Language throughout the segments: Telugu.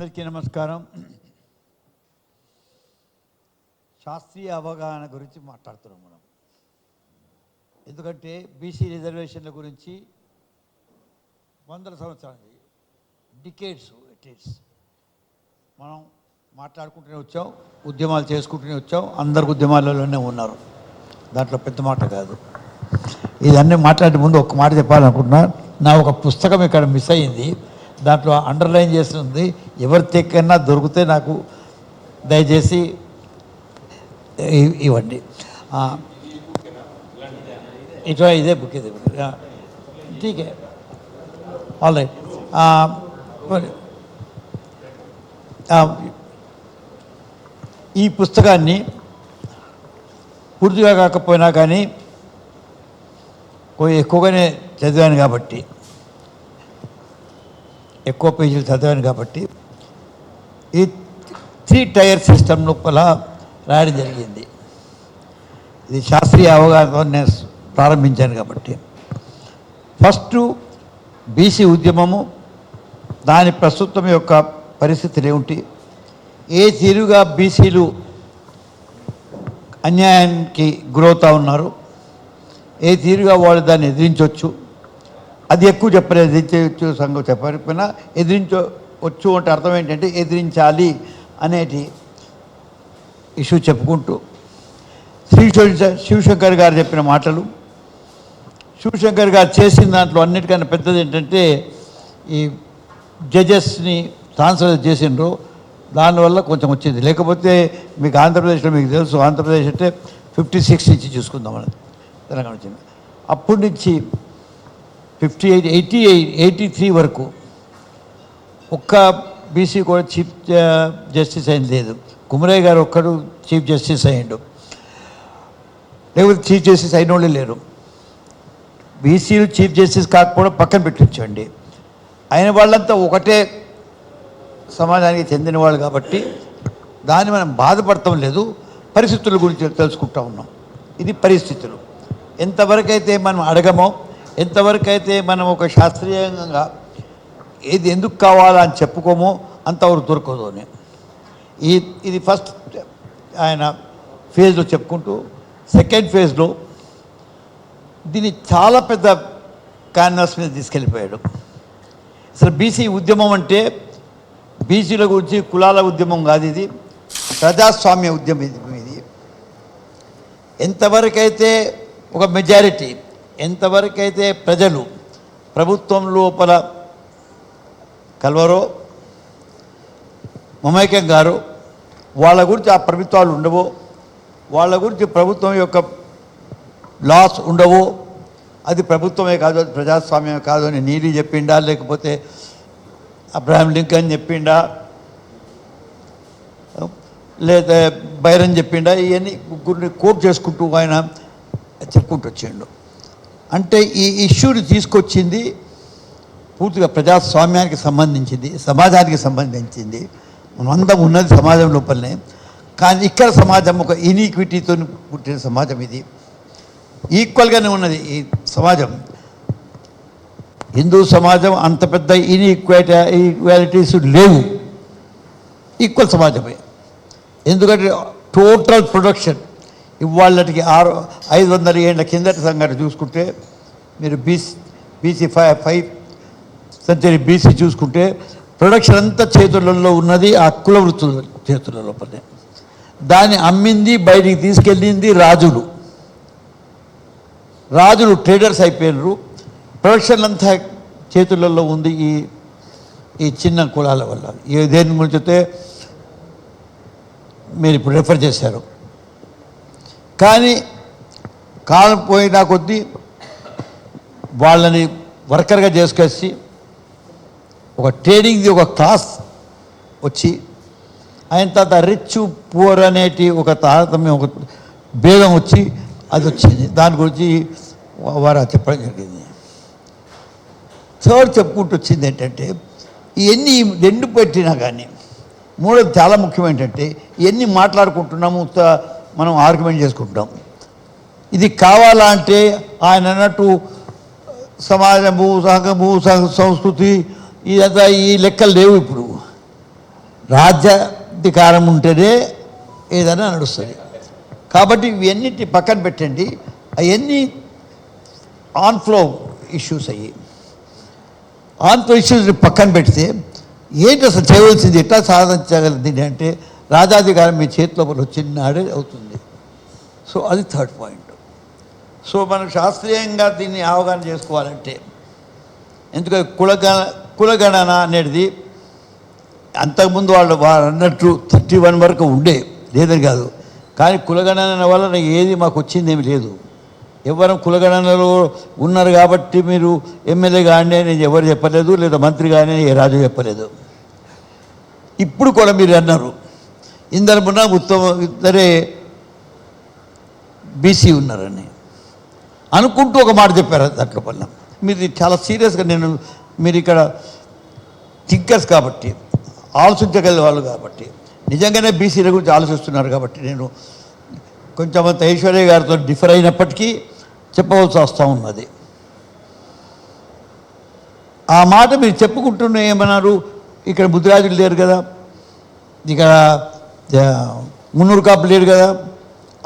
అందరికీ నమస్కారం. శాస్త్రీయ అవగాహన గురించి మాట్లాడుతున్నాం మనం. ఎందుకంటే బీసీ రిజర్వేషన్ల గురించి వందల సంవత్సరాలు డికేట్స్ ఇట్స్ మనం మాట్లాడుకుంటూనే వచ్చాం ఉద్యమాలు చేసుకుంటూనే వచ్చాం అందరు ఉద్యమాలలోనే ఉన్నారు. దాంట్లో పెద్ద మాట కాదు. ఇదన్నీ మాట్లాడే ముందు ఒక మాట చెప్పాలనుకుంటున్నా. నా ఒక పుస్తకం ఇక్కడ మిస్ అయ్యింది. దాంట్లో అండర్లైన్ చేసి ఉంది. ఎవరి తెక్కన్నా దొరికితే నాకు దయచేసి ఇవ్వండి. ఇటు ఇదే బుక్ ఇదే బుక్ ఠీకే. ఆల్ రైట్ ఈ పుస్తకాన్ని పూర్తిగా కాకపోయినా కానీ ఎక్కువగానే చదివాను కాబట్టి ఎక్కువ పేజీలు చదివాను కాబట్టి ఈ త్రీ టైర్ సిస్టమ్ లోపల రాయడం జరిగింది. ఇది శాస్త్రీయ అవగాహన నేను ప్రారంభించాను కాబట్టి. ఫస్ట్ బీసీ ఉద్యమము దాని ప్రస్తుతం యొక్క పరిస్థితులు ఏమిటి? ఏ తీరుగా బీసీలు అన్యాయానికి గురవుతూ ఉన్నారు? ఏ తీరుగా వాళ్ళు దాన్ని ఎదిరించవచ్చు అది ఎక్కువ చెప్పలేదు. ఎదిరించవచ్చు సంఘం చెప్పకపోయినా ఎదిరించవచ్చు అంటే అర్థం ఏంటంటే ఎదిరించాలి అనేటి ఇష్యూ చెప్పుకుంటూ శ్రీ శివశంకర్ గారు చెప్పిన మాటలు. శివశంకర్ గారు చేసిన దాంట్లో అన్నిటికన్నా పెద్దది ఏంటంటే ఈ జడ్జెస్ని ట్రాన్స్ఫర్ చేసిండ్రు. దానివల్ల కొంచెం వచ్చింది. లేకపోతే మీకు ఆంధ్రప్రదేశ్లో మీకు తెలుసు ఆంధ్రప్రదేశ్ అంటే ఫిఫ్టీ సిక్స్ నుంచి చూసుకుందాం అని తెలంగాణ వచ్చింది అప్పటి నుంచి fifty eight eighty eight eighty three వరకు ఒక్క బీసీ కూడా చీఫ్ జస్టిస్ అయింది లేదు. కుమరయ్య గారు ఒక్కడు చీఫ్ జస్టిస్ అయ్యిండు. లేకపోతే చీఫ్ జస్టిస్ అయిన వాళ్ళే లేరు. బీసీలు చీఫ్ జస్టిస్ కాకపోవడం పక్కన పెట్టించండి అయిన వాళ్ళంతా ఒకటే సమాజానికి చెందిన వాళ్ళు కాబట్టి దాన్ని మనం బాధపడటం లేదు. పరిస్థితుల గురించి తెలుసుకుంటా ఉన్నాం. ఇది పరిస్థితులు. ఎంతవరకైతే మనం అడగమో ఎంతవరకైతే మనం ఒక శాస్త్రీయంగా ఏది ఎందుకు కావాలా అని చెప్పుకోమో అంతవరకు దొరకదు అని ఈ ఇది ఫస్ట్ ఆయన ఫేజ్లో చెప్పుకుంటూ సెకండ్ ఫేజ్లో దీన్ని చాలా పెద్ద క్యాన్వాస్ మీద తీసుకెళ్ళిపోయాడు. అసలు బీసీ ఉద్యమం అంటే బీసీల గురించి కులాల ఉద్యమం కాదు ఇది ప్రజాస్వామ్య ఉద్యమం ఇది. ఇది ఎంతవరకైతే ఒక మెజారిటీ ఎంతవరకైతే ప్రజలు ప్రభుత్వం లోపల కలవరో మమైక్యం గారు వాళ్ళ గురించి ఆ ప్రభుత్వాలు ఉండవో వాళ్ళ గురించి ప్రభుత్వం యొక్క లాస్ ఉండవు అది ప్రభుత్వమే కాదు అది ప్రజాస్వామ్యమే కాదు అని నీలి చెప్పిండా లేకపోతే అబ్రహాం లింకన్ చెప్పిండా లేదా బైరన్ చెప్పిండా ఇవన్నీ గురిని కోట్ చేసుకుంటూ ఆయన చెప్పుకుంటూ వచ్చిండు అంటే ఈ ఇష్యూని తీసుకొచ్చింది పూర్తిగా ప్రజాస్వామ్యానికి సంబంధించింది సమాజానికి సంబంధించింది. మనందరం ఉన్నది సమాజం లోపలనే. కానీ ఇక్కడ సమాజం ఒక ఇనీక్విటీతో పుట్టిన సమాజం ఇది. ఈక్వల్గానే ఉన్నది ఈ సమాజం. హిందూ సమాజం అంత పెద్ద ఇన్ఈక్వాలిటీ ఈక్వాలిటీస్ లేవు. ఈక్వల్ సమాజమే. ఎందుకంటే టోటల్ ప్రొడక్షన్ ఇవాళకి ఆరు ఐదు వందల ఏళ్ళ కిందటి సంగతి చూసుకుంటే మీరు BC BC five five century BC చూసుకుంటే ప్రొడక్షన్ అంతా చేతులలో ఉన్నది ఆ కుల వృత్తుల చేతుల లోపలే. దాన్ని అమ్మింది బయటికి తీసుకెళ్ళింది రాజులు. రాజులు ట్రేడర్స్ అయిపోయారు ప్రొడక్షన్ అంతా చేతులలో ఉంది ఈ ఈ చిన్న కులాల వల్ల. ఈ దేని గురించి అయితే మీరు ఇప్పుడు రెఫర్ చేశారు. కానీ కాలం పోయినా కొద్దీ వాళ్ళని వర్కర్గా చేసుకొచ్చి ఒక ట్రేడింగ్ది ఒక క్లాస్ వచ్చి ఆయన తర్వాత రిచ్ పూర్ అనేటి ఒక తారతమ్యం ఒక భేదం వచ్చి అది వచ్చింది. దాని గురించి వారు చెప్పడం జరిగింది. థర్డ్ చెప్పుకుంటూ వచ్చింది ఏంటంటే ఇవన్నీ రెండు పెట్టినా కానీ మూడోది చాలా ముఖ్యం ఏంటంటే ఇవన్నీ మాట్లాడుకుంటున్నాము మనం ఆర్గ్యుమెంట్ చేసుకుంటాం. ఇది కావాలా అంటే ఆయన అన్నట్టు సమాజము సంఘము సంస్కృతి ఇదంతా ఈ లెక్కలు లేవు ఇప్పుడు. రాజ్యాధికారం ఉంటేనే ఏదైనా నడుస్తుంది. కాబట్టి ఇవన్నిటి పక్కన పెట్టండి. అవన్నీ ఆన్ ఫ్లో ఇష్యూస్ అయ్యి. ఆన్ ఫ్లో ఇష్యూస్ పక్కన పెడితే ఏంటి అసలు చేయవలసింది? ఎట్లా సాధించగలది అంటే రాజాధికారం మీ చేతిలో వచ్చినాడే అవుతుంది. సో అది థర్డ్ పాయింట్. సో మనం శాస్త్రీయంగా దీన్ని అవగాహన చేసుకోవాలంటే ఎందుకంటే కులగణ కులగణన అనేది అంతకుముందు వాళ్ళు వారు అన్నట్టు థర్టీ వన్ వరకు ఉండే లేదని కాదు. కానీ కులగణన వలన ఏది మాకు వచ్చిందేమి లేదు. ఎవరు కులగణనలో ఉన్నారు కాబట్టి మీరు ఎమ్మెల్యే కానీ నేను ఎవరు చెప్పలేదు లేదా మంత్రి కానీ ఏ రాజు చెప్పలేదు. ఇప్పుడు కూడా మీరు అన్నారు. ఇందరు ఉత్తమ ఇద్దరే బీసీ ఉన్నారని. అనుకుంటూ ఒక మాట చెప్పారు దాంట్లో వల్ల మీరు చాలా సీరియస్గా నేను మీరు ఇక్కడ థింకర్స్ కాబట్టి ఆలోచించగలిగే వాళ్ళు కాబట్టి నిజంగానే బీసీల గురించి ఆలోచిస్తున్నారు కాబట్టి నేను కొంచెం ఐశ్వర్య గారితో డిఫర్ అయినప్పటికీ చెప్పవలసి వస్తూ ఉన్నది. ఆ మాట మీరు చెప్పుకుంటున్న ఏమన్నారు? ఇక్కడ బుద్ధిరాజులు లేరు కదా. ఇక్కడ మున్నూరు కాపులు లేడు కదా.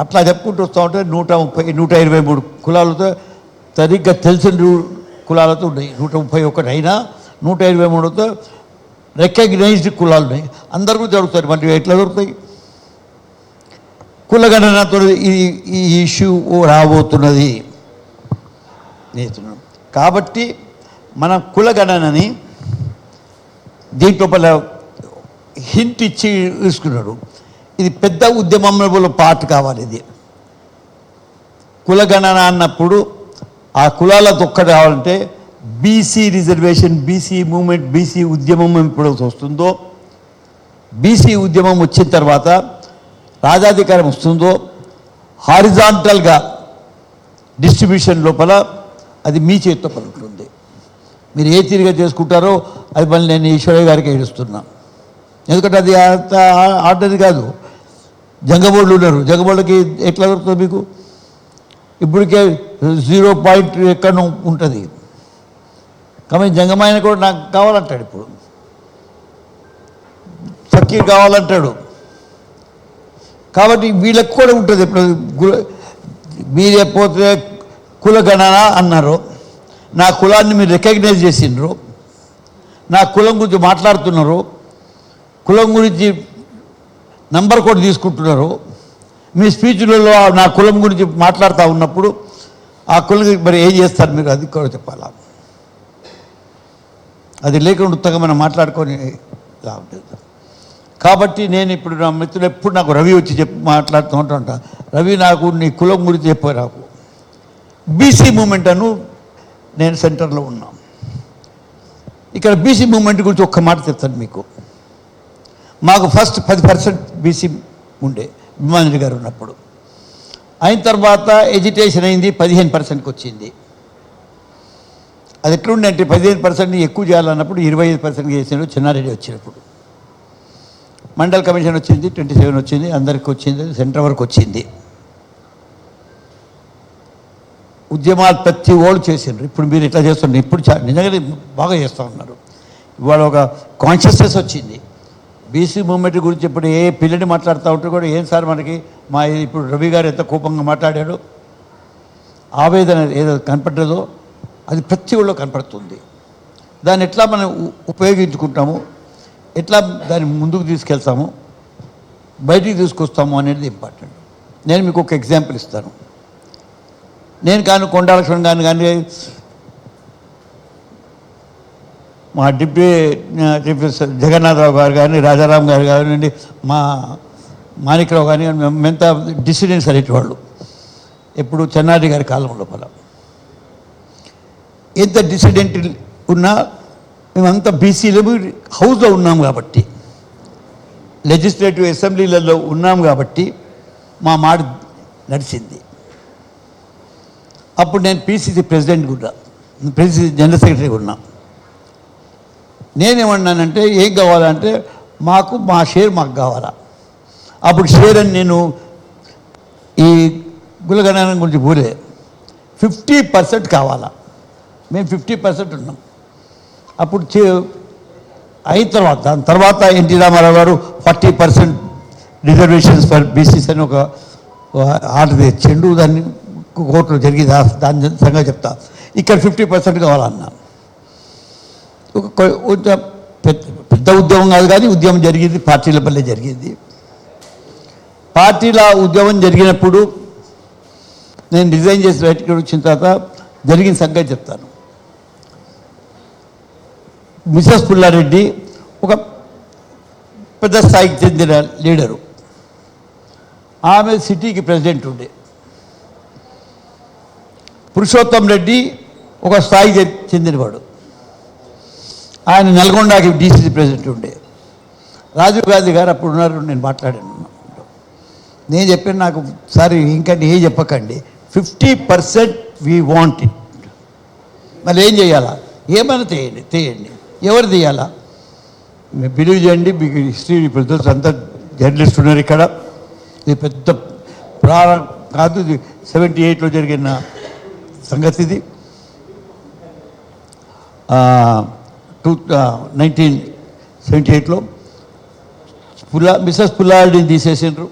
అట్లా చెప్పుకుంటూ వస్తూ ఉంటే నూట ముప్పై నూట ఇరవై మూడు కులాలతో సరిగ్గా తెలిసిన కులాలతో ఉన్నాయి. నూట ముప్పై ఒకటి అయినా నూట ఇరవై మూడుతో రికగ్నైజ్డ్ కులాలు ఉన్నాయి. అందరికీ దొరుకుతాయి మళ్ళీ ఎట్లా దొరుకుతాయి కులగణనతో ఈ ఈ ఇష్యూ రాబోతున్నది. కాబట్టి మన కులగణనని దీంట్లో పల హింట్ ఇచ్చి తీసుకున్నాడు. ఇది పెద్ద ఉద్యమంలో పార్ట్ కావాలి ఇది. కులగణన అన్నప్పుడు ఆ కులాలతో ఒక్కటి కావాలంటే BC reservation BC movement BC ఉద్యమం ఎప్పుడైతే వస్తుందో బీసీ ఉద్యమం వచ్చిన తర్వాత రాజాధికారం వస్తుందో హారిజాంటల్గా డిస్ట్రిబ్యూషన్ లోపల అది మీ చేతితో పని మీరు ఏ తీరుగా చేసుకుంటారో అది మళ్ళీ నేను ఈశ్వరయ్య గారికి ఏడుస్తున్నా. ఎందుకంటే అది అంత ఆర్డర్ కాదు. జంగబోళ్ళు ఉన్నారు. జంగబోళ్ళకి ఎట్లా దొరుకుతుంది మీకు? ఇప్పటికే జీరో పాయింట్ ఎక్కడ ఉంటుంది. కానీ జంగమాయన కూడా నాకు కావాలంటాడు ఇప్పుడు. ఫకీర్ కావాలంటాడు. కాబట్టి వీళ్ళకి కూడా ఉంటుంది ఇప్పుడు గు- మీరు ఎప్పుడైతే కులగణన అన్నారు నా కులాన్ని మీరు రికగ్నైజ్ చేసిండ్రు నా కులం గురించి మాట్లాడుతున్నారు కులం గురించి నంబర్ కూడా తీసుకుంటున్నారు. మీ స్పీచ్లలో నా కులం గురించి మాట్లాడుతూ ఉన్నప్పుడు ఆ కులం మరి ఏం చేస్తారు మీరు? అది కూడా చెప్పాలా? అది లేకుండా ఉత్తగా మనం మాట్లాడుకొని లాభం లేదు కాబట్టి నేను ఇప్పుడు నా మిత్రులు ఎప్పుడు నాకు రవి వచ్చి చెప్పి మాట్లాడుతూ ఉంటా రవి నాకు నీ కులం గురించి చెప్పారు నాకు. బీసీ మూమెంట్ అను నేను సెంటర్లో ఉన్నాను ఇక్కడ బీసీ మూమెంట్ గురించి ఒక్క మాట చెప్తాను మీకు. మాకు ఫస్ట్ పది పర్సెంట్ బీసీ ఉండే భీమాంజలి గారు ఉన్నప్పుడు. అయిన తర్వాత ఎడ్యుటేషన్ అయింది పదిహేను పర్సెంట్కి వచ్చింది. అది ఎట్లుండంటే పదిహేను పర్సెంట్ ఎక్కువ చేయాలన్నప్పుడు ఇరవై ఐదు పర్సెంట్ చేసినాడు చిన్నారెడ్డి వచ్చినప్పుడు. మండల్ కమిషన్ వచ్చింది ట్వంటీ సెవెన్ వచ్చింది అందరికి వచ్చింది సెంటర్ వరకు వచ్చింది. ఉద్యమాలు ప్రతి ఓళ్ళు చేసిండ్రు. ఇప్పుడు మీరు ఇట్లా చేస్తున్నారు? ఇప్పుడు నిజంగానే బాగా చేస్తూ ఉన్నారు. ఇవాళ ఒక కాన్షియస్నెస్ వచ్చింది. బీసీ మూమెంట్ గురించి ఇప్పుడు ఏ పిల్లని మాట్లాడుతూ ఉంటే కూడా ఏం సార్ మనకి? మా ఇప్పుడు రవి గారు ఎంత కోపంగా మాట్లాడాడు? ఆవేదన ఏదో కనపడ్డదో అది ప్రతి ఊళ్ళో కనపడుతుంది. దాన్ని ఎట్లా మనం ఉపయోగించుకుంటాము? ఎట్లా దాన్ని ముందుకు తీసుకెళ్తాము? బయటికి తీసుకొస్తాము అనేది ఇంపార్టెంట్. నేను మీకు ఒక ఎగ్జాంపుల్ ఇస్తాను. నేను కానీ కొండాలక్ష్మణ్ గారిని కానీ మా డిప్యూ డిప్యూ జగన్నాథరావు గారు కానీ రాజారాం గారు కానివ్వండి మా మాణిక్రావు కానీ మేము- డిసిడెన్స్ డిసిడెంట్స్ అనేటివాళ్ళు ఎప్పుడు చెన్నారెడ్డి గారి కాలం లోపల. ఎంత డిసిడెంట్ ఉన్నా మేమంతా బీసీలు హౌస్లో ఉన్నాం కాబట్టి. లెజిస్లేటివ్ అసెంబ్లీలలో ఉన్నాం కాబట్టి మా మాట నడిచింది. అప్పుడు నేను పీసీసీ ప్రెసిడెంట్ కూడా పీసీసీ జనరల్ సెక్రటరీ ఉన్నా. నేనేమన్నానంటే ఏం కావాలంటే మాకు మా షేర్ మాకు కావాలా. అప్పుడు షేర్ అని నేను ఈ గులగణనం గురించి పోలే. ఫిఫ్టీ పర్సెంట్ కావాలా. మేము ఫిఫ్టీ పర్సెంట్ ఉన్నాం. అప్పుడు చే- అయిన తర్వాత దాని తర్వాత ఎన్టీ రామారావు గారు forty percent reservations for BCs అని ఒక ఆర్డర్ తెచ్చిండు. దాన్ని కోర్టులో జరిగి దాని సంగతి చెప్తా. ఇక్కడ ఫిఫ్టీ పర్సెంట్ కావాలన్నా. ఒక పెద్ద పెద్ద ఉద్యమం కాదు కానీ ఉద్యమం జరిగింది పార్టీల వల్లే జరిగింది. పార్టీల ఉద్యమం జరిగినప్పుడు నేను రిజైన్ చేసి బయటికి వచ్చిన తర్వాత జరిగిన సంగతి చెప్తాను. మిసెస్ పుల్లారెడ్డి ఒక పెద్ద స్థాయికి చెందిన లీడరు. ఆమె సిటీకి ప్రెసిడెంట్ ఉండే. పురుషోత్తం రెడ్డి ఒక స్థాయికి చెందినవాడు. ఆయన నల్గొండకి డీసీసీ ప్రెసిడెంట్ ఉండే. రాజీవ్ గాంధీ గారు అప్పుడు ఉన్నారు నేను మాట్లాడాను. నేను చెప్పాను నాకు సారీ ఇంకా ఏం చెప్పకండి. Fifty percent we want it మళ్ళీ ఏం చేయాలా? ఏమైనా చేయండి చేయండి. ఎవరు తీయాలా మీరు బిలీవ్ చేయండి మీకు హిస్టరీ ఇప్పుడు తెలుసు అంతా జర్నలిస్ట్ ఉన్నారు ఇక్కడ. ఇది పెద్ద ప్రారం కాదు ఇది సెవెంటీ ఎయిట్లో జరిగిన సంగతి ఇది. టూ నైన్టీన్ సెవెంటీ ఎయిట్లో పుల్లా మిస్సెస్ పుల్లారెడ్డిని తీసేసిండ్రు.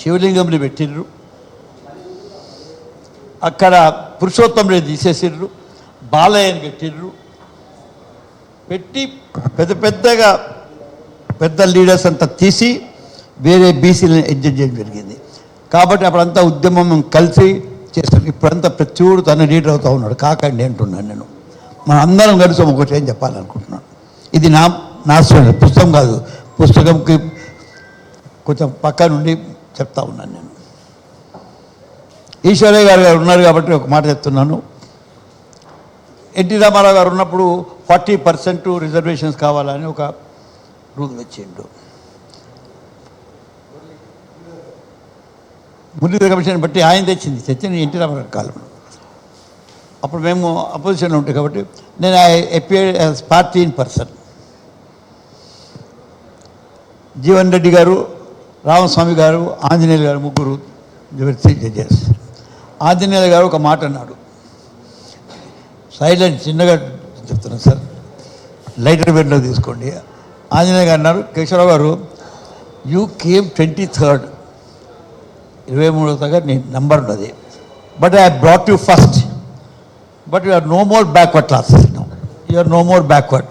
శివలింగంని పెట్టిండ్రు. అక్కడ పురుషోత్తం తీసేసిండ్రు. బాలయ్యని పెట్టిండ్రు. పెట్టి పెద్ద పెద్దగా పెద్ద లీడర్స్ అంతా తీసి వేరే బీసీలను ఎడ్జెట్ చేయడం జరిగింది. కాబట్టి అప్పుడంతా ఉద్యమం కలిసి చేస్తాను ఇప్పుడంతా ప్రతివాడు తన లీడర్ అవుతూ ఉన్నాడు. కాకండి అంటున్నాను నేను. మన అందరం కలిసి ఒకటి ఏం చెప్పాలనుకుంటున్నాను ఇది నా నా పుస్తకం కాదు. పుస్తకంకి కొంచెం పక్క నుండి చెప్తా ఉన్నాను నేను. ఈశ్వరయ్య గారు గారు ఉన్నారు కాబట్టి ఒక మాట చెప్తున్నాను. ఎన్టీ రామారావు గారు ఉన్నప్పుడు ఫార్టీ పర్సెంట్ రిజర్వేషన్స్ కావాలని ఒక రూల్ తెచ్చిండు మురళీధర కమిషన్ బట్టి ఆయన తెచ్చింది తెచ్చింది ఎన్టీ రామారావు కాలంలో. అప్పుడు మేము అపోజిషన్లో ఉంటాయి కాబట్టి నేను I appear as party in person Jeevan Reddy గారు రామస్వామి గారు ఆంజనేయులు గారు ముగ్గురు త్రీ జడ్జెస్. ఆంజనేయులు గారు ఒక మాట అన్నాడు. సైలెంట్ చిన్నగా చెప్తున్నాను సార్. లైటర్ బెడ్లో తీసుకోండి. ఆంజనేయ గారు అన్నారు కేశవరావు గారు యూ కేమ్ ట్వంటీ థర్డ్ ఇరవై మూడో తగ్గ నీ నంబర్ ఉన్నది. But I brought you first but you are no more backward class you are no more backward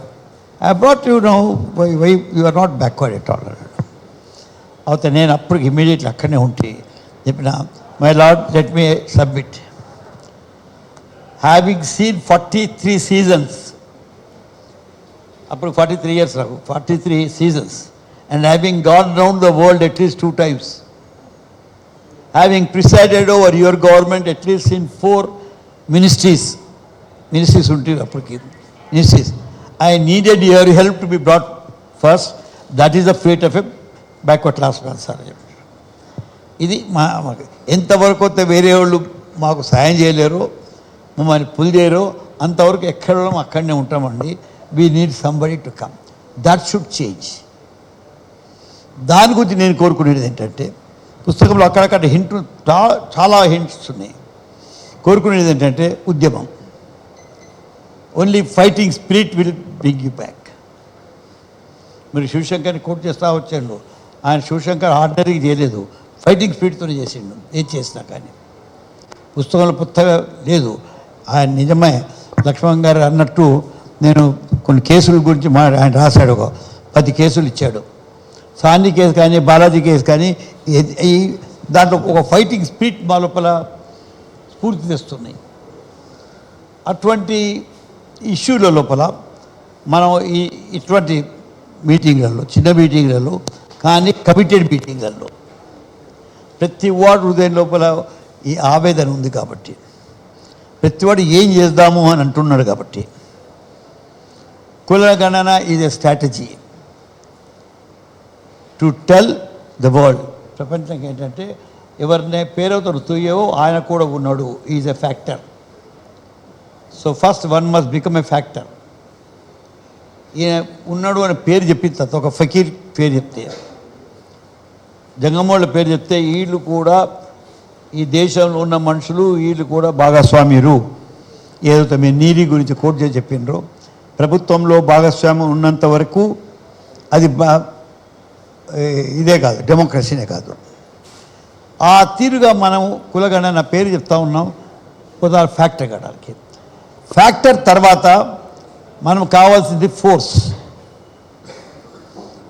I brought you know why why you are not backward at all అన్నాడు అయితే నేను అప్పుడు ఇమీడియట్లీ అక్కడనే ఉంటే చెప్పిన my lord let me submit having seen forty three seasons అప్పుడు ఫార్టీ త్రీ ఇయర్స్ నాకు forty three seasons and having gone round the world at least two times having presided over your government at least in four ministries ministries ఉంటే అప్పటికి ministries I needed your help to be brought first that is the fate of a backward class man sir అని చెప్పారు ఇది మా ఎంతవరకు అయితే వేరే వాళ్ళు మాకు సాయం చేయలేరు మమ్మల్ని పుల్ చేయరు అంతవరకు ఎక్కడ అక్కడనే ఉంటామండి. We need somebody to come that should change దాని గురించి నేను కోరుకునేది ఏంటంటే పుస్తకంలో అక్కడక్కడ హింట్ చాలా హింట్స్ ఉన్నాయి. కోరుకునేది ఏంటంటే ఉద్యమం. Only fighting spirit will bring you back మీరు శివశంకర్ని కోట్ చేస్తా వచ్చాడు. ఆయన శివశంకర్ ఆర్డనరీ చేయలేదు. ఫైటింగ్ స్పిరిట్తోనే చేసిండు. ఏం చేసినా కానీ. పుస్తకంలో పుత్తగా లేదు. ఆయన నిజమే. లక్ష్మణ్ గారు అన్నట్టు నేను కొన్ని కేసుల గురించి మా ఆయన రాశాడు. ఒక పది కేసులు ఇచ్చాడు. సాన్ని కేసు కానీ బాలాజీ కేసు కానీ ఈ దాంట్లో ఒక ఫైటింగ్ స్పిరిట్ మా లోపల స్ఫూర్తి తెస్తున్నాయి. అటువంటి ఇష్యూల లోపల మనం ఈ ఇటువంటి మీటింగ్లలో చిన్న మీటింగ్లలో కానీ కమిటెడ్ మీటింగ్లలో ప్రతి వాడు హృదయం లోపల ఈ ఆవేదన ఉంది కాబట్టి ప్రతివాడు ఏం చేద్దాము అని అంటున్నాడు కాబట్టి కులగణన is a strategy to tell the world ప్రపంచంకి ఏంటంటే ఎవరినే పేరుతో తూయవో ఆయన కూడా ఉన్నాడు is a factor so first one must become a factor ఈయన ఉన్నాడు అనే పేరు చెప్పిన తర్వాత ఒక ఫకీర్ పేరు చెప్తే. జంగమోళ్ళ పేరు చెప్తే వీళ్ళు కూడా ఈ దేశంలో ఉన్న మనుషులు వీళ్ళు కూడా భాగస్వామ్యులు. ఏదైతే మీ నీలి గురించి కోట్ చేసి చెప్పిండ్రో. ప్రభుత్వంలో భాగస్వామ్యం ఉన్నంత వరకు అది ఇదే కాదు డెమోక్రసీనే కాదు. ఆ తీరుగా మనం కులగణ నా పేరు చెప్తా ఉన్నాం. ఉదాహరణ ఫ్యాక్టరీ గడానికి ఫ్యాక్టర్ తర్వాత మనం కావాల్సింది ఫోర్స్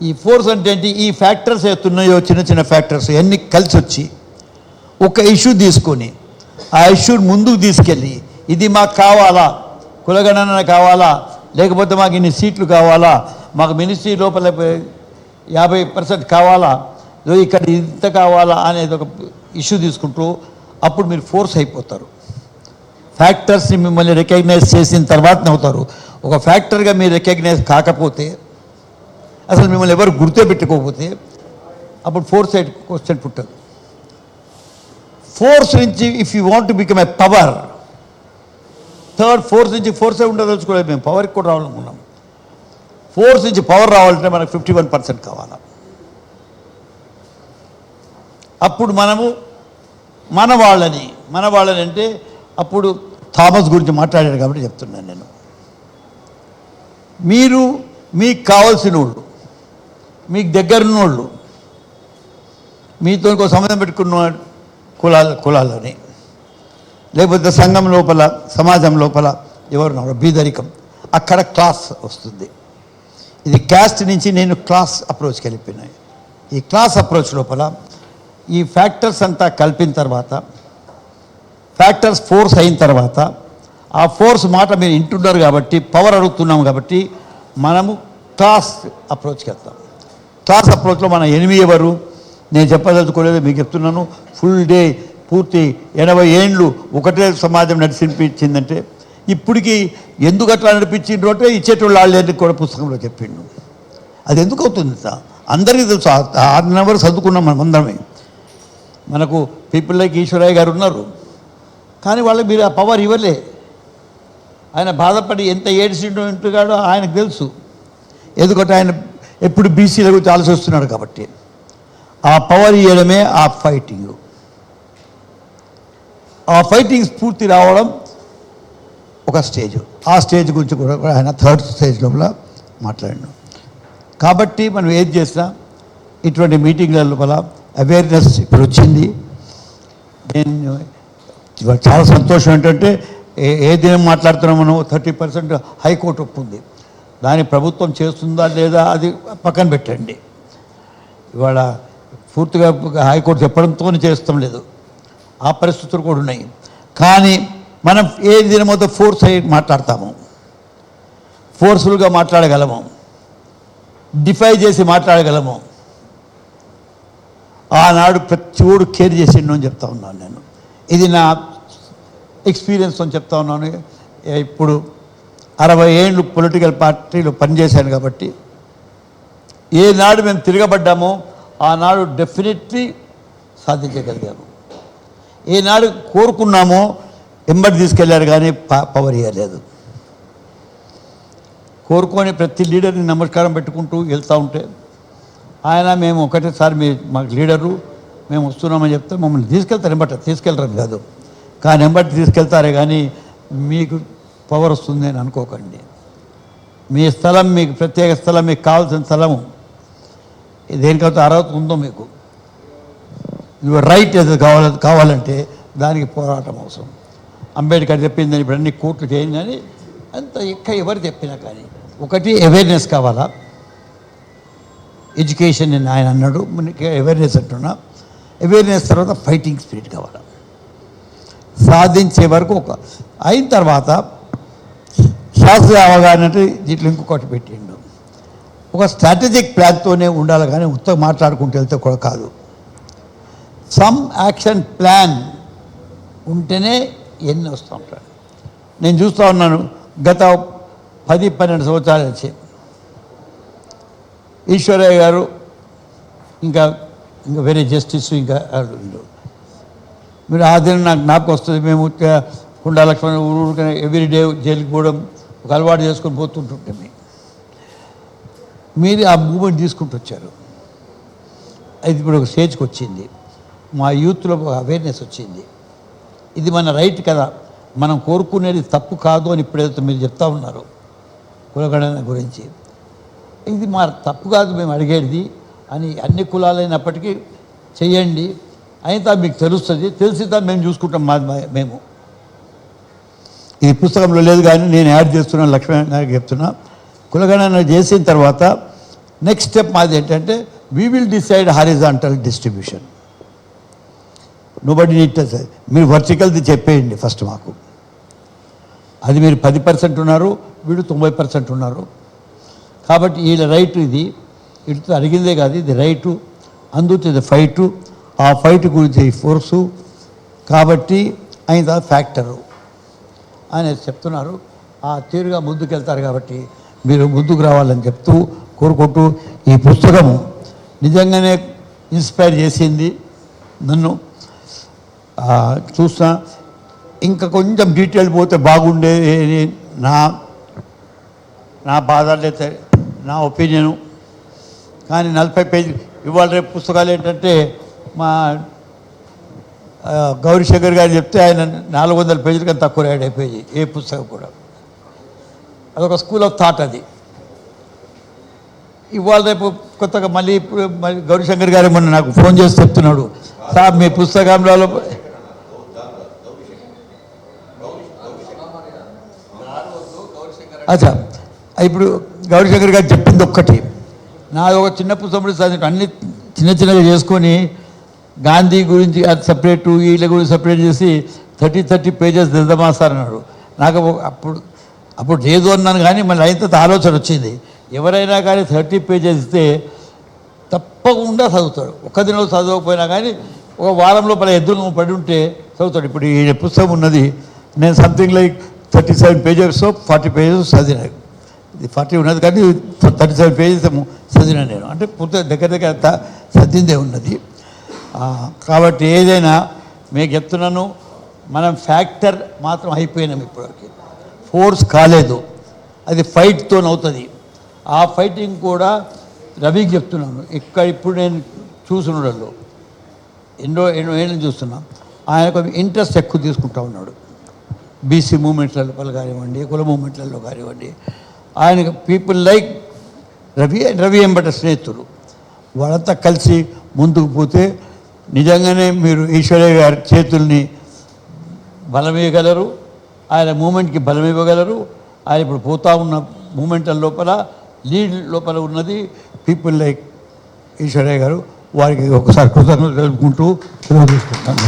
ఈ ఫోర్స్ అంటే ఏంటి? ఈ ఫ్యాక్టర్స్ ఏతున్నాయో చిన్న చిన్న ఫ్యాక్టర్స్ అన్ని కలిసి వచ్చి ఒక ఇష్యూ తీసుకొని ఆ ఇష్యూ ముందుకు తీసుకెళ్ళి ఇది మాకు కావాలా? కులగణన కావాలా? లేకపోతే మాకు ఇన్ని సీట్లు కావాలా? మాకు మినిస్ట్రీ లోపల యాభై పర్సెంట్ కావాలా? ఇక్కడ ఇంత కావాలా? అనేది ఒక ఇష్యూ తీసుకుంటూ అప్పుడు మీరు ఫోర్స్ అయిపోతారు. ఫ్యాక్టర్స్ని మిమ్మల్ని రికగ్నైజ్ చేసిన తర్వాత అవుతారు. ఒక ఫ్యాక్టర్గా మీరు రికగ్నైజ్ కాకపోతే అసలు మిమ్మల్ని ఎవరు గుర్తే పెట్టుకోకపోతే అప్పుడు ఫోర్స్ సైడ్ క్వశ్చన్ పుట్టదు. ఫోర్స్ నుంచి if you want to become a power third force నుంచి ఫోర్సే ఉండదలుచుకోలేదు మేము. పవర్కి కూడా రావాలనుకున్నాం. ఫోర్స్ నుంచి పవర్ రావాలంటే మనకు ఫిఫ్టీ వన్ పర్సెంట్ కావాలి? అప్పుడు మనము మన వాళ్ళని మన వాళ్ళని అంటే అప్పుడు థామస్ గురించి మాట్లాడాడు కాబట్టి చెప్తున్నాను నేను. మీరు మీకు కావాల్సిన వాళ్ళు మీకు దగ్గరున్న వాళ్ళు మీతో ఇంకో సంబంధం పెట్టుకున్న కులాల కులాలని లేకపోతే సంఘం లోపల సమాజం లోపల ఎవరు బీదరికం. అక్కడ క్లాస్ వస్తుంది. ఇది క్యాస్ట్ నుంచి నేను క్లాస్ అప్రోచ్కి వెళ్ళిపోయినాయి ఈ క్లాస్ అప్రోచ్ లోపల ఈ ఫ్యాక్టర్స్ అంతా కలిపిన తర్వాత ఫ్యాక్టర్స్ ఫోర్స్ అయిన తర్వాత ఆ ఫోర్స్ మాట మీరు ఇంటున్నారు కాబట్టి పవర్ అడుగుతున్నాం కాబట్టి మనము క్లాస్ అప్రోచ్కి వెళ్తాం. క్లాస్ అప్రోచ్లో మన ఎనిమిది ఎవరు? నేను చెప్పదలుచుకోలేదు మీకు చెప్తున్నాను ఫుల్ డే పూర్తి ఎనభై ఏండ్లు ఒకటే సమాజం నడిచిపించిందంటే ఇప్పటికి ఎందుకు అట్లా నడిపించిండ్రు అంటే ఇచ్చేటోళ్ళు వాళ్ళని కూడా పుస్తకంలో చెప్పిండు అది ఎందుకు అవుతుంది సార్? అందరికీ తెలుసు ఆరు నెంబర్ చదువుకున్నాం మనం అందరమే. మనకు పీపుల్ లైక్ ఈశ్వరయ్య గారు ఉన్నారు. కానీ వాళ్ళకి మీరు ఆ పవర్ ఇవ్వలే. ఆయన బాధపడి ఎంత ఏడిసిండో ఇంటుగాడో ఆయనకు తెలుసు. ఎందుకంటే ఆయన ఎప్పుడు బీసీల గురించి ఆలోచిస్తున్నాడు కాబట్టి. ఆ పవర్ ఇవ్వడమే ఆ ఫైటింగ్ ఆ ఫైటింగ్ స్ఫూర్తి రావడం ఒక స్టేజ్ ఆ స్టేజ్ గురించి కూడా ఆయన థర్డ్ స్టేజ్ లోపల మాట్లాడినాం కాబట్టి మనం ఏం చేసినా ఇటువంటి మీటింగ్ల లోపల అవేర్నెస్ ఇప్పుడు వచ్చింది. నేను ఇవాళ చాలా సంతోషం ఏంటంటే ఏ ఏ దినం మాట్లాడుతున్నాం మనం థర్టీ పర్సెంట్ హైకోర్టు ఒప్పుంది. దాని ప్రభుత్వం చేస్తుందా లేదా అది పక్కన పెట్టండి. ఇవాళ పూర్తిగా హైకోర్టు చెప్పడంతో చేస్తాం లేదు. ఆ పరిస్థితులు కూడా ఉన్నాయి. కానీ మనం ఏ దినమో ఫోర్స్ అయ్యి మాట్లాడతాము. ఫోర్స్ఫుల్గా మాట్లాడగలము. డిఫై చేసి మాట్లాడగలము. ఆనాడు ప్రతి చూడు కేర్ చేసిండు అని చెప్తా ఉన్నాను నేను. ఇది నా ఎక్స్పీరియన్స్ అని చెప్తా ఉన్నాను. ఇప్పుడు అరవై ఏళ్ళు పొలిటికల్ పార్టీలు పనిచేశాను కాబట్టి ఏనాడు మేము తిరగబడ్డామో ఆనాడు డెఫినెట్లీ సాధించగలిగాము. ఏనాడు కోరుకున్నామో ఎంబడి తీసుకెళ్ళారు కానీ ప- పవర్ ఇవ్వలేదు కోరుకొని ప్రతి లీడర్ని నమస్కారం పెట్టుకుంటూ వెళ్తూ ఉంటే ఆయన మేము ఒకటేసారి మీ మాకు లీడరు మేము వస్తున్నామని చెప్తే మమ్మల్ని తీసుకెళ్తారు ఎంబట తీసుకెళ్ళరం కాదు. కానీ ఎంబటి తీసుకెళ్తారే కానీ మీకు పవర్ వస్తుంది అని అనుకోకండి. మీ స్థలం మీకు ప్రత్యేక స్థలం మీకు కావాల్సిన స్థలము. దేనికైతే అర్హత ఉందో మీకు. యువర్ రైట్ ఏదో కావాల కావాలంటే దానికి పోరాటం అవసరం. అంబేద్కర్ చెప్పింది ఇప్పుడు అన్ని కోర్టు చేయండి కానీ అంత ఎక్క ఎవరు చెప్పినా కానీ. ఒకటి అవేర్నెస్ కావాలా? ఎడ్యుకేషన్ ఆయన అన్నాడు. మనకి అవేర్నెస్ అంటున్నా. అవేర్నెస్ తర్వాత ఫైటింగ్ స్పిరిట్ కావాలా? సాధించే వరకు ఒక అయిన తర్వాత శాస్త్రీయ అవగాహన దీంట్లో ఇంకొకటి పెట్టిండు. ఒక స్ట్రాటజిక్ ప్లాన్తోనే ఉండాలి కానీ ఉత్తగా మాట్లాడుకుంటూ వెళ్తే కూడా కాదు. సమ్ యాక్షన్ ప్లాన్ ఉంటేనే ఎన్ని వస్తూ ఉంటాడు నేను చూస్తూ ఉన్నాను గత పది పన్నెండు సంవత్సరాల నుంచి ఈశ్వరయ్య గారు ఇంకా ఇంకా వేరే జస్టిస్ ఇంకా వాళ్ళు. మీరు ఆ దినం నాకు జ్ఞాపకం వస్తుంది. మేము ఊరికే కుండా లక్ష్మణ్ ఊరికనే ఎవ్రీ డే జైలుకి పోవడం ఒక అలవాటు చేసుకొని పోతుంటుంటే మేము. మీరు ఆ మూమెంట్ తీసుకుంటూ వచ్చారు. అది ఇప్పుడు ఒక స్టేజ్కి వచ్చింది. మా యూత్లో ఒక అవేర్నెస్ వచ్చింది. ఇది మన రైట్ కదా. మనం కోరుకునేది తప్పు కాదు అని ఇప్పుడైతే మీరు చెప్తా ఉన్నారు. కులగణన గురించి. ఇది మా తప్పు కాదు మేము అడిగేది అని అన్ని కులాలైనప్పటికీ చెయ్యండి. అయితే మీకు తెలుస్తుంది? తెలిసిదా మేము చూసుకుంటాం మా మేము. ఈ పుస్తకంలో లేదు కానీ నేను యాడ్ చేస్తున్నాను లక్ష్మణ్ చెప్తున్నా. కులగణన చేసిన తర్వాత నెక్స్ట్ స్టెప్ మాది ఏంటంటే we will decide horizontal distribution nobody need మీరు వర్టికల్ది చెప్పేయండి ఫస్ట్ మాకు. అది మీరు పది పర్సెంట్ ఉన్నారు వీడు తొంభై పర్సెంట్ ఉన్నారు. కాబట్టి వీళ్ళ రైట్ ఇది. ఇటు అడిగిందే కాదు ఇది రైటు అందుతుంది ఫైటు ఆ ఫైట్ గురించి ఈ ఫోర్సు కాబట్టి ఆయన తర్వాత ఫ్యాక్టరు ఆయన చెప్తున్నారు ఆ తీరుగా ముందుకెళ్తారు కాబట్టి మీరు ముందుకు రావాలని చెప్తూ కోరుకుంటూ ఈ పుస్తకము నిజంగానే ఇన్స్పైర్ చేసింది నన్ను. చూసిన ఇంకా కొంచెం డీటెయిల్ పోతే బాగుండేది నా నా బాధ అయితే నా ఒపీనియను కానీ నలభై పేజీ ఇవాళ రేపు పుస్తకాలు ఏంటంటే మా గౌరీశంకర్ గారు చెప్తే ఆయన నాలుగు వందల పేజీల కన్నా తక్కువ రేట్ అయిపోయి ఏ పుస్తకం కూడా. అదొక స్కూల్ ఆఫ్ థాట్ అది. ఇవాళ రేపు కొత్తగా మళ్ళీ ఇప్పుడు మళ్ళీ గౌరీశంకర్ గారు మొన్న నాకు ఫోన్ చేసి చెప్తున్నాడు సార్ మీ పుస్తకంలో అచ్చా ఇప్పుడు గౌరీశంకర్ గారు చెప్పింది ఒక్కటి. నాది ఒక చిన్న పుస్తకం చదివి అన్ని చిన్న చిన్నగా చేసుకొని గాంధీ గురించి అది సపరేట్ వీళ్ళ గురించి సపరేట్ చేసి థర్టీ థర్టీ పేజెస్ దిద్దామా సార్ అన్నాడు. నాకు అప్పుడు అప్పుడు లేదు అన్నాను కానీ మళ్ళీ అయిన తర్వాత ఆలోచన వచ్చింది. ఎవరైనా కానీ థర్టీ పేజెస్ ఇస్తే తప్పకుండా చదువుతాడు. ఒక్క దినం చదవకపోయినా కానీ ఒక వారంలో పలు ఎద్దులు పడి ఉంటే చదువుతాడు. ఇప్పుడు ఈ పుస్తకం ఉన్నది. నేను something like thirty seven pages forty pages చదివినా. ఇది ఫార్టీ ఉన్నది కానీ థర్టీ సెవెన్ పేజెస్ చదివినా నేను. అంటే పుస్తకం దగ్గర దగ్గర అంత చదివిందే ఉన్నది. కాబట్టి ఏదైనా మీకు చెప్తున్నాను మనం ఫ్యాక్టర్ మాత్రం అయిపోయినాం ఇప్పటివరకు. ఫోర్స్ కాలేదు. అది ఫైట్తో అవుతుంది. ఆ ఫైటింగ్ కూడా రవికి చెప్తున్నాను. ఇక్కడ ఇప్పుడు నేను చూస్తున్నాడు ఎన్నో ఎన్నో ఏళ్ళు చూస్తున్నా. ఆయన కొంచెం ఇంట్రెస్ట్ ఎక్కువ తీసుకుంటా ఉన్నాడు. బీసీ మూమెంట్లలో కానివ్వండి కుల మూమెంట్లలో కానివ్వండి. ఆయన పీపుల్ లైక్ రవి రవి ఎంబట స్నేహితులు. వాళ్ళంతా కలిసి ముందుకు పోతే నిజంగానే మీరు ఈశ్వరయ్య గారి చేతుల్ని బలమేయగలరు ఆయన మూమెంట్కి బలం ఇవ్వగలరు ఆయన ఇప్పుడు పోతా ఉన్న మూమెంట్ల లోపల లీడ్ లోపల ఉన్నది పీపుల్ లైక్ ఈశ్వరయ్య గారు. వారికి ఒకసారి కృతజ్ఞతలు తెలుపుకుంటూ సెలవు తీసుకుంటాను